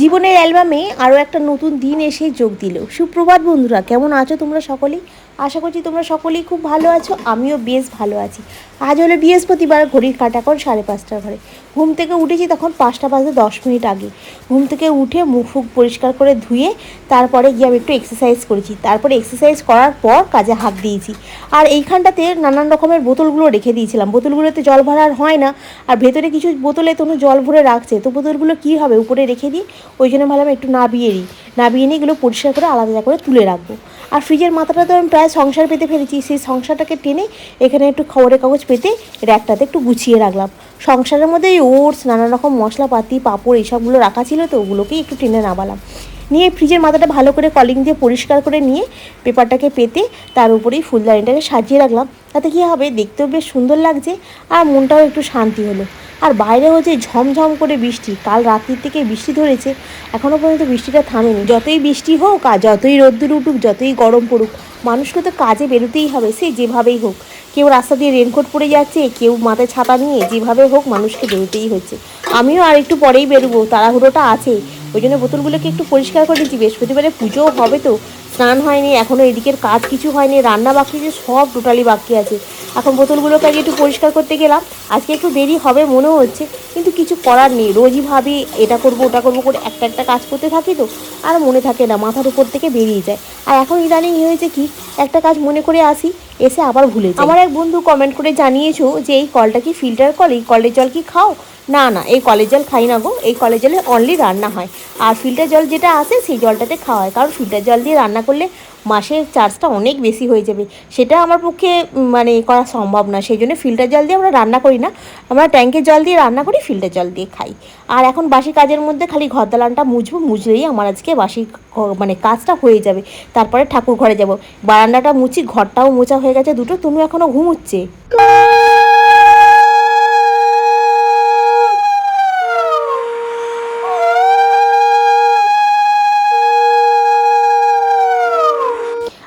জীবনের অ্যালবামে আরও একটা নতুন দিন এসে যোগ দিল। সুপ্রভাত বন্ধুরা, কেমন আছো তোমরা সকলেই? আশা করছি তোমরা সকলেই খুব ভালো আছো, আমিও বেশ ভালো আছি। আজ হলো বৃহস্পতিবার, ঘড়ির কাটা কর সাড়ে পাঁচটার ঘরে। ঘুম থেকে উঠেছি তখন পাঁচটা বাজে দশ মিনিট আগে। ঘুম থেকে উঠে মুখ ফুক পরিষ্কার করে ধুয়ে তারপরে গিয়ে আমি একটু এক্সারসাইজ করেছি। তারপরে এক্সারসাইজ করার পর কাজে হাত দিয়েছি। আর এইখানটাতে নানান রকমের বোতলগুলো রেখে দিয়েছিলাম। বোতলগুলোতে জল ভরার হয় না, আর ভেতরে কিছু বোতলে তনু জল ভরে রাখছে, তো বোতলগুলো কী হবে উপরে রেখে দিই? ওই জন্য ভাবলাম একটু নাবিয়ে দিই নাবিয়ে নিয়ে এগুলো পরিষ্কার করে আলাদা করে তুলে রাখব। আর ফ্রিজের মাথাটা তো আমি প্রায় সংসার পেতে ফেলেছি, সেই সংসারটাকে টেনে এখানে একটু খবরের কাগজ পেতে র্যাকটাতে একটু গুছিয়ে রাখলাম। সংসারের মধ্যে ওটস নানা রকম মশলাপাতি, পাঁপড়, এইসবগুলো রাখা ছিল তো ওগুলোকেই একটু টেনে নামালাম। নিয়ে ফ্রিজের মাথাটা ভালো করে কলিং দিয়ে পরিষ্কার করে নিয়ে পেপারটাকে পেতে তার উপরেই ফুলদানিটাকে সাজিয়ে রাখলাম। তাতে কী হবে? দেখতেও বেশ সুন্দর লাগছে আর মনটাও একটু শান্তি হলো। আর বাইরে হচ্ছে ঝমঝম করে বৃষ্টি। কাল রাত্রির থেকে বৃষ্টি ধরেছে। এখনও পর্যন্ত বৃষ্টিটা থামেনি। যতই বৃষ্টি হোক আর যতই রোদ্দুর উঠুক, যতই গরম পড়ুক, মানুষকে তো কাজে বেরোতেই হবে। সে যেভাবেই হোক। কেউ রাস্তা দিয়ে রেনকোট পরে যাচ্ছে, কেউ মাথায় ছাতা নিয়ে যেভাবে হোক মানুষকে বেরোতেই হচ্ছে। আমিও আর একটু পরেই বেরোবো। তাড়াহুড়োটা আছে। ওই জন্য বোতলগুলোকে একটু পরিষ্কার করে দিচ্ছি বৃহস্পতিবারে পুজোও হবে তো, স্নান হয়নি এখনও এদিকের কাজ কিছু হয়নি, রান্না বাকি যে সব টোটালি বাকি আছে। এখন বোতলগুলোকে আগে একটু পরিষ্কার করতে গেলাম, আজকে একটু দেরি হবে মনেও হচ্ছে, কিন্তু কিছু করার নেই। রোজই ভাবি এটা করব, ওটা করব করে একটা একটা কাজ করতে থাকি তো, আর মনে থাকে না, মাথার উপর থেকে বেরিয়ে যায়। আর এখন ইদানিং হয়েছে কি, একটা কাজ মনে করে আসি, এসে আবার ভুলে আমার এক বন্ধু কমেন্ট করে জানিয়েছো যে, এই কলটা কি ফিল্টার কল? এই কলের জল কি খাও? না না, এই কলের জল খাই না গো। এই কলের জলে অনলি রান্না হয়। আর ফিল্টার জল যেটা আসে, সেই জলটাতে খাওয়া হয়। কারণ ফিল্টার জল দিয়ে রান্না করলে মাসের চার্জটা অনেক বেশি হয়ে যাবে। সেটা আমার পক্ষে মানে করা সম্ভব না। সেই জন্য ফিল্টার জল দিয়ে আমরা রান্না করি না। আমরা ট্যাঙ্কের জল দিয়ে রান্না করি ফিল্টার জল দিয়ে খাই। আর এখন বাসি কাজের মধ্যে খালি ঘর দালানটা মুছবো, মুছলেই আমার আজকে বাসি মানে কাজটা হয়ে যাবে। তারপরে ঠাকুর ঘরে যাব। বারান্দাটা মুছি, ঘরটাও মোছা হয়ে গেছে দুটো। তুমি এখনও ঘুমুচ্ছে?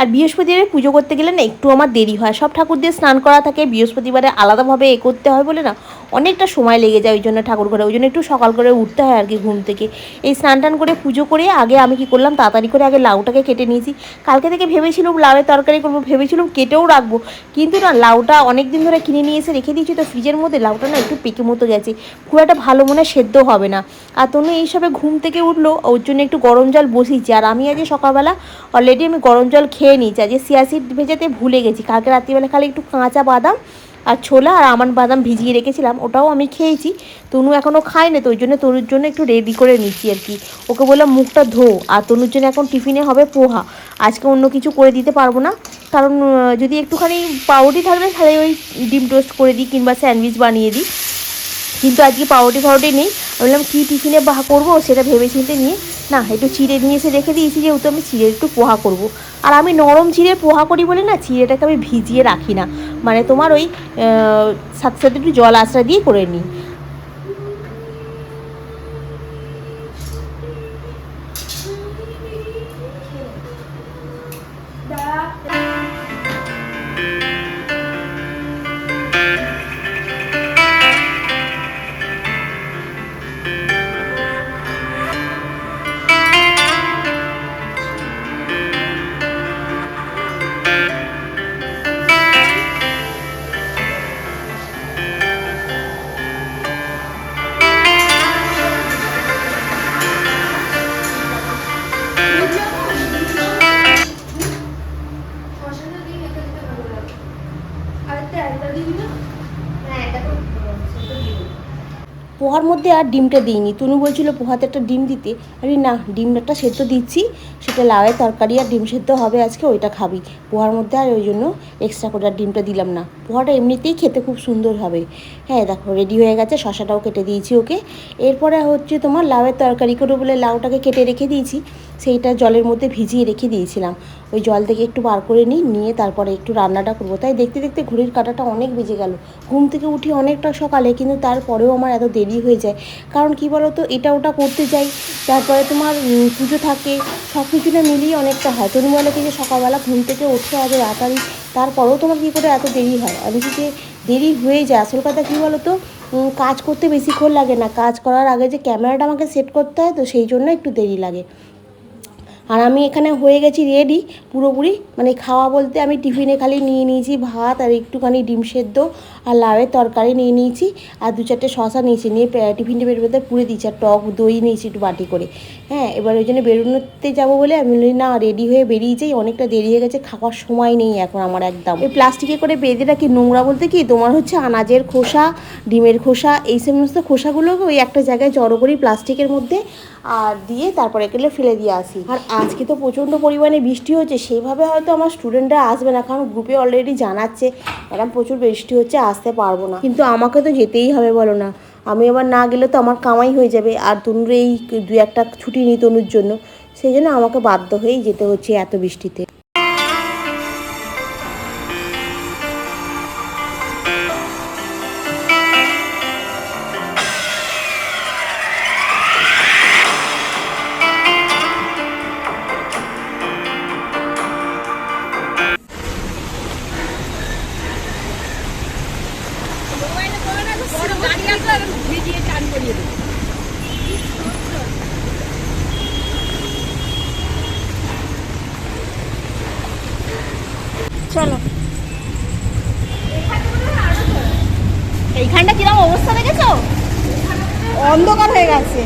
আর বৃহস্পতিবারে পুজো করতে গেলে না একটু আমার দেরি হয়। সব ঠাকুর দিয়ে স্নান করা থাকে, বৃহস্পতিবারে আলাদাভাবে এ করতে হয় বলে না অনেকটা সময় লেগে যায় ওই জন্য ঠাকুর ঘরে, ওই জন্য একটু সকাল করে উঠতে হয় আর কি ঘুম থেকে। এই স্নান টান করে পুজো করে আগে আমি কি করলাম, তাড়াতাড়ি করে আগে লাউটাকে কেটে নিয়েছি। কালকে থেকে ভেবেছিলাম লাউয়ের তরকারি করব, ভেবেছিলাম কেটেও রাখব। কিন্তু না, লাউটা অনেক দিন ধরে কিনে নিয়ে এসে রেখে দিয়েছি, তো ফ্রিজের মধ্যে লাউটা না একটু পেকে মতো গেছে। খুব একটা ভালো মনে সেদ্ধ হবে না। আর তনু এইসবে ঘুম থেকে উঠল, ওর জন্য একটু গরম জল বসিয়েছি। আর আমি আজকে সকালবেলা অলরেডি আমি গরম জল খেয়ে নিয়েছি। আজকে সিয়াসিড ভেজাতে ভুলে গেছি। কালকে রাত্রিবেলা খালি একটু কাঁচা বাদাম আর ছোলা আর আমন বাদাম ভিজিয়ে রেখেছিলাম, ওটাও আমি খেয়েছি। তনু এখনও খায় না তো ওই জন্য তনুর জন্য একটু রেডি করে নিচ্ছি আর কি। ওকে বললাম, মুখটা ধো। আর তনুর জন্য এখন টিফিনে হবে পোহা। আজকে অন্য কিছু করে দিতে পারব না, কারণ যদি একটুখানি পাউরুটি থাকলে তাহলে ওই ডিম টোস্ট করে দিই কিংবা স্যান্ডউইচ বানিয়ে দিই। কিন্তু আজকে পাউরুটি ফাউরুটি নেই। বললাম, কী টিফিনে বাহা করব? সেটা ভেবে চিন্তে নিয়ে, না, একটু চিড়ে নিয়ে এসে রেখে দিয়েছি, যেহেতু আমি চিড়ে একটু পোহা করব। আর আমি নরম চিড়ে পোহা করি বলে না চিড়েটাকে আমি ভিজিয়ে রাখি না। মানে তোমার ওই সাথে সাথে একটু জল আশ্রয় দিয়ে করে নিই। পোহার মধ্যে আর ডিমটা দিইনি। তনু বলছিল, পোহাতে একটা ডিম দিতে। আরে না, ডিমটা সেদ্ধ দিচ্ছি, সেটা লাউয়ের তরকারি আর ডিম সেদ্ধ হবে আজকে, ওইটা খাবি। পোহার মধ্যে আর ওই জন্য এক্সট্রা করে আর ডিমটা দিলাম না। পোহাটা এমনিতেই খেতে খুব সুন্দর হবে। হ্যাঁ দেখো রেডি হয়ে গেছে, শশাটাও কেটে দিয়েছি ওকে। এরপরে হচ্ছে তোমার লাউয়ের তরকারি করে বলে লাউটাকে কেটে রেখে দিয়েছি। সেইটা জলের মধ্যে ভিজিয়ে রেখে দিয়েছিলাম। ওই জল থেকে একটু বার করে নিই, নিয়ে তারপরে একটু রান্নাটা করব। তাই দেখতে দেখতে ঘড়ির কাঁটাটা অনেক বেজে গেল। ঘুম থেকে উঠি অনেকটা সকালে, কিন্তু তারপরেও আমার এত দেরি হয়ে যায়। কারণ কি বলো তো এটা ওটা করতে যাই, তারপরে তোমার পুজো থাকে সব কিছু না মিলিয়ে অনেকটা হয়। তরুণবেলাকে যে সকালবেলা ঘুম থেকে উঠতে হবে তাড়াতাড়ি, তারপরেও তোমার কী করে এত দেরি হয়? আমি কি যে দেরি হয়ে যায়, আসল কথা কী বলো তো কাজ করতে বেশিক্ষণ লাগে না। কাজ করার আগে যে ক্যামেরাটা আমাকে সেট করতে হয়, তো সেই জন্য একটু দেরি লাগে। আর আমি এখানে হয়ে গেছি রেডি পুরোপুরি। মানে খাওয়া বলতে আমি টিফিনে খালি নিয়ে নিয়েছি ভাত আর একটুখানি ডিম সেদ্ধ আর লাউয়ের তরকারি নিয়ে নিয়েছি আর দু চারটে শশা নিয়েছি, নিয়ে টিফিনটা বের করতে পুড়ে দিয়েছি আর টক দই নিয়েছি একটু বাটি করে। হ্যাঁ এবার ওই জন্য বেরোনোতে যাব বলে আমি বলি, না, রেডি হয়ে বেরিয়ে যাই অনেকটা দেরি হয়ে গেছে, খাওয়ার সময় নেই এখন আমার একদম। এই প্লাস্টিকে করে বেঁধে রাখি নোংরা বলতে কি, তোমার হচ্ছে আনাজের খোসা, ডিমের খোসা, এই সমস্ত খোসাগুলোকে ওই একটা জায়গায় জড়ো করি প্লাস্টিকের মধ্যে আর দিয়ে তারপরে গেলে ফেলে দিয়ে আসি। আর আজকে তো প্রচণ্ড পরিমাণে বৃষ্টি হচ্ছে সেইভাবে হয়তো আমার স্টুডেন্টরা আসবে না, কারণ গ্রুপে অলরেডি জানাচ্ছে, ম্যাডাম প্রচুর বৃষ্টি হচ্ছে আসতে পারব না। কিন্তু আমাকে তো যেতেই হবে, বলো না। আমি আবার না গেলে তো আমার কামাই হয়ে যাবে। আর তনুর এই দু একটা ছুটি নিই তনুর জন্য। সেই জন্য আমাকে বাধ্য হয়েই যেতে হচ্ছে এত বৃষ্টিতে। চলো। এইখানটা কিরম অবস্থা দেখেছ? অন্ধকার হয়ে গেছে।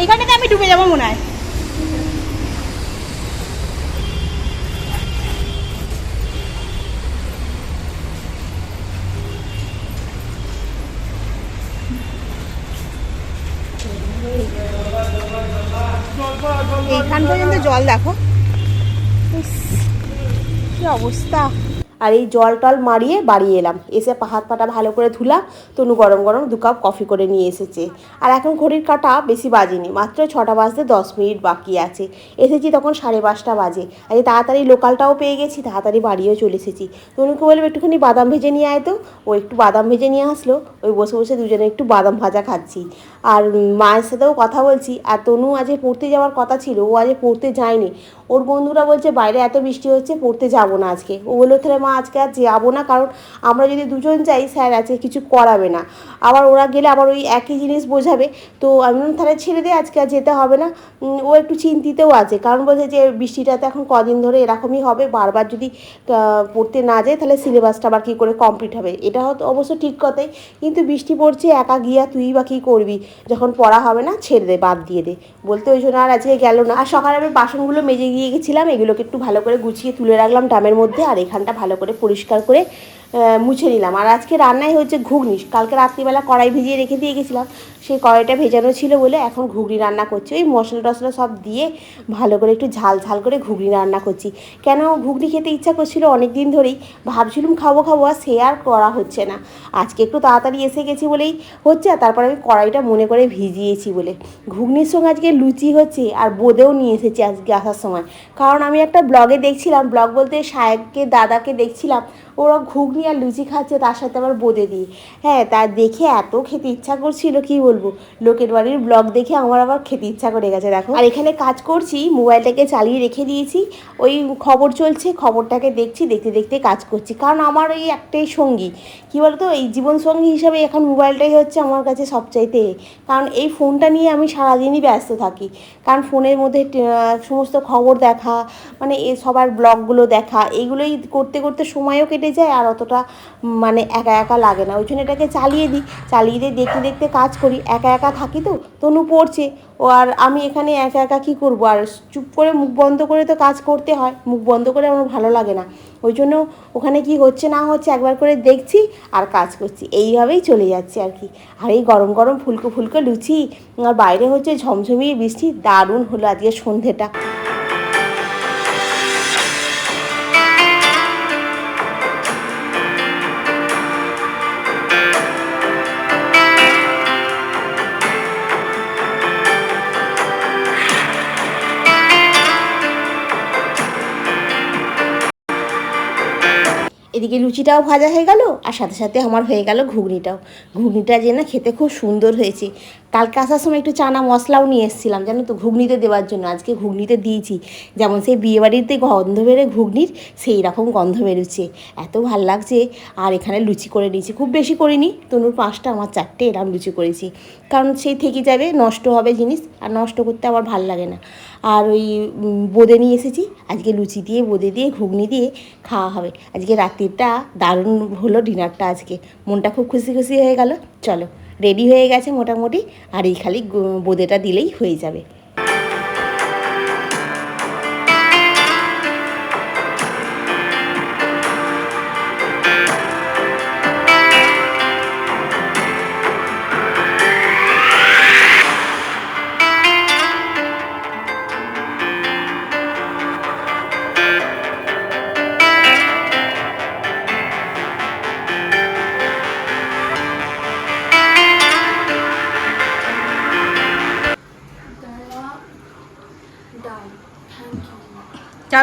এইখানটাতে আমি ডুবে যাব মনে হয়। এইখান পর্যন্ত জল দেখো। অবস্থা আর এই জল টল মারিয়ে বাড়ি এলাম। এসে হাত পাটা ভালো করে ধুলাম, তনু গরম গরম দু কাপ কফি করে নিয়ে এসেছে। আর এখন ঘড়ির কাটা বেশি বাজেনি, মাত্র ছটা বাজতে দশ মিনিট বাকি আছে। এসেছি তখন সাড়ে পাঁচটা বাজে। আর তাড়াতাড়ি লোকালটাও পেয়ে গেছি, তাড়াতাড়ি বাড়িও চলে এসেছি। তনুকে বললাম, একটুখানি বাদাম ভেজে নিয়ে আয় তো। ও একটু বাদাম ভেজে নিয়ে আসলো, ওই বসে বসে দুজনে একটু বাদাম ভাজা খাচ্ছি। আর মায়ের সাথেও কথা বলছি, আর তনু আজকে পড়তে যাওয়ার কথা ছিল, ও আজকে পড়তে যায়নি। ওর বন্ধুরা বলছে, বাইরে এত বৃষ্টি হচ্ছে, পড়তে যাব না আজকে। ও বলল, তাহলে মা আজকে আর যাব না, কারণ আমরা যদি দুজন যাই, স্যার আজকে কিছু করাবে না। আবার ওরা গেলে আবার ওই একই জিনিস বোঝাবে। তো আমি তাহলে ছেড়ে দে, আজকে আর যেতে হবে না। ও একটু চিন্তিতও আছে, কারণ বলছে যে বৃষ্টিটা তো এখন কদিন ধরে এরকমই হবে। বারবার যদি পড়তে না যায়, তাহলে সিলেবাসটা আবার কী করে কমপ্লিট হবে? এটা হয়তো অবশ্য ঠিক কথাই, কিন্তু বৃষ্টি পড়ছে, একা গিয়া তুই বা কী করবি? যখন পড়া হবে না, ছেড়ে দে, বাদ দিয়ে দে। বলতে ওই জন্য আর আজকে গেল না। আর সকালে আমি বাসনগুলো মেজে গিয়ে গেছিলাম এগুলোকে একটু ভালো করে গুছিয়ে তুলে রাখলাম ডামের মধ্যে, আর এখানটা ভালো করে পরিষ্কার করে মুছে নিলাম। আর আজকে রান্নাই হচ্ছে ঘুগনি। কালকে রাত্রিবেলা কড়াই ভিজিয়ে রেখে দিয়ে গেছিলাম সেই কড়াইটা ভেজানো ছিল বলে এখন ঘুগনি রান্না করছি। ওই মশলা টশলা সব দিয়ে ভালো করে একটু ঝাল ঝাল করে ঘুগনি রান্না করছি। কেন ঘুগনি খেতে ইচ্ছা করছিল অনেক দিন ধরেই। ভাবছিলাম খাব খাব, আর সে আর করা হচ্ছে না। আজকে একটু তাড়াতাড়ি এসে গেছি বলেই হচ্ছে, আর তারপর আমি কড়াইটা মনে করে ভিজিয়েছি বলে। ঘুগনির সঙ্গে আজকে লুচি হচ্ছে, আর বোঁদেও নিয়ে এসেছি আজকে আসার সময়। কারণ আমি একটা ব্লগে দেখছিলাম। ব্লগ বলতে সাহেবকে দাদাকে দেখছিলাম। ওরা ঘুগনি আর লুচি খাচ্ছে, তার সাথে আবার বোঁদে দিয়ে হ্যাঁ তা দেখে এত খেতে ইচ্ছা করছিল, কি বলব? লোকের বাড়ির ব্লগ দেখে আমার আবার খেতে ইচ্ছা করে গেছে, দেখো। আর এখানে কাজ করছি, মোবাইলটাকে চালিয়ে রেখে দিয়েছি। ওই খবর চলছে, খবরটাকে দেখছি, দেখতে দেখতে কাজ করছি। কারণ আমার ওই একটাই সঙ্গী। কী বলতো? এই জীবন সঙ্গী হিসাবে এখন মোবাইলটাই হচ্ছে আমার কাছে সবচাইতে কারণ এই ফোনটা নিয়ে আমি সারাদিনই ব্যস্ত থাকি। কারণ ফোনের মধ্যে সমস্ত খবর দেখা মানে এ সবার ব্লগগুলো দেখা, এইগুলোই করতে করতে সময়ও কেটে যায় আর অতটা মানে একা একা লাগে না। ওই জন্য এটাকে চালিয়ে দিই। চালিয়ে দিয়ে দেখতে দেখতে কাজ করি। একা একা থাকি তো, তনু পড়ছে। ও আর আমি এখানে একা একা কী করব? আর চুপ করে মুখ বন্ধ করে তো কাজ করতে হয়। মুখ বন্ধ করে আমার ভালো লাগে না। ওই জন্য ওখানে কি হচ্ছে না হচ্ছে একবার করে দেখছি আর কাজ করছি। এইভাবেই চলে যাচ্ছে আর কি। আর এই গরম গরম ফুলকো ফুলকো লুচি। আর বাইরে হচ্ছে ঝমঝমিয়ে বৃষ্টি। দারুণ হলো আজকে সন্ধেটা। এদিকে লুচিটাও ভাজা হয়ে গেল আর সাথে সাথে আমার হয়ে গেল ঘুগনিটাও। ঘুগনিটা যে না খেতে খুব সুন্দর হয়েছে। কালকে আসার সময় একটু চানা মশলাও নিয়ে এসেছিলাম, জানো তো, ঘুগনিতে দেওয়ার জন্য। আজকে ঘুগনিতে দিয়েছি। যেমন সেই বিয়েবাড়িতে গন্ধ বেরোয় ঘুগনির, সেই রকম গন্ধ বেরোচ্ছে। এত ভালো লাগছে। আর এখানে লুচি করে নিয়েছি। খুব বেশি করিনি। তনুর পাঁচটা, আমার চারটে এরকম লুচি করেছি। কারণ সেই থেকে যাবে, নষ্ট হবে জিনিস, আর নষ্ট করতে আমার ভালো লাগে না। আর ওই বোঁদে নিয়ে এসেছি। আজকে লুচি দিয়ে, বোঁদে দিয়ে, ঘুগনি দিয়ে খাওয়া হবে। আজকে রাত্রিটা দারুণ হলো ডিনারটা আজকে। মনটা খুব খুশি খুশি হয়ে গেল। চলো। রেডি হয়ে গেছে মোটামুটি আর এই খালি বোদেটা দিলেই হয়ে যাবে।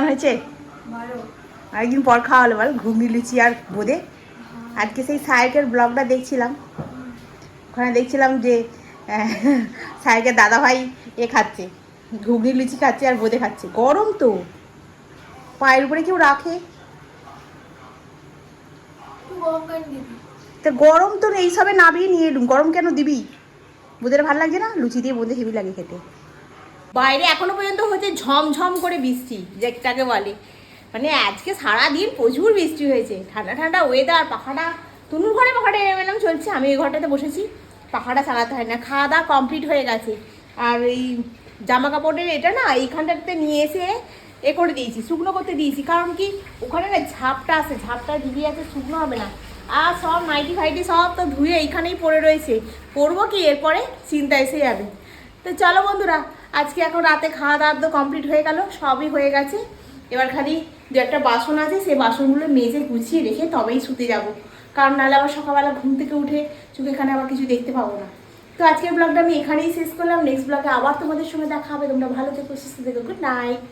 কেমন হয়েছে? একদিন পর খাওয়া হলো বল ঘুগনি লুচি আর বোঁদে। আজকে সেই সায়কের ব্লগটা দেখছিলাম। ওখানে দেখছিলাম যে আহ, সায়কের দাদাভাই এ খাচ্ছে ঘুগনি লুচি খাচ্ছে আর বোঁদে খাচ্ছে। গরম তো। পায়ের উপরে কেউ রাখে? তা গরম তো এই সবে নাবিয়ে নিয়ে এলুম। গরম কেন দিবি? বোঁদের ভালো লাগছে না? লুচি দিয়ে বোঁদে হেভি লাগে খেতে। বাইরে এখনও পর্যন্ত হচ্ছে ঝমঝম করে বৃষ্টি, যেটাকে বলে। মানে আজকে সারা দিন প্রচুর বৃষ্টি হয়েছে। ঠান্ডা ঠান্ডা ওয়েদার পাখাটা তুনুর ঘরে পাখাটা এরম চলছে, আমি এই ঘরটাতে বসেছি, পাখাটা চালাতে হয় না। খাওয়া দাওয়া কমপ্লিট হয়ে গেছে। আর এই জামা কাপড়ের এটা না, এইখানটাতে নিয়ে এসে এ করে দিয়েছি, শুকনো করতে দিয়েছি। কারণ কি, ওখানে না ঝাপটা আছে, ঝাপটা দিবি আছে, শুকনো হবে না। আর সব নাইটি ফাইটি সব তো ধুয়ে এইখানেই পড়ে রয়েছে। পরবো কি, এরপরে চিন্তা এসে যাবে। তো চলো বন্ধুরা, আজকে এখন রাতে খাওয়া দাওয়া তো কমপ্লিট হয়ে গেল, সবই হয়ে গেছে। এবার খালি দু একটা বাসন আছে, সেই বাসনগুলো মেজে গুছিয়ে রেখে তবেই শুতে যাব। কারণ নাহলে আবার সকালবেলা ঘুম থেকে উঠে চোখে এখানে আবার কিছু দেখতে পাবো না। তো আজকের ব্লগটা আমি এখানেই শেষ করলাম নেক্সট ব্লগে আবার তোমাদের সঙ্গে দেখা হবে। তোমরা ভালো থেকো, সুস্থ থেকো গুড নাইট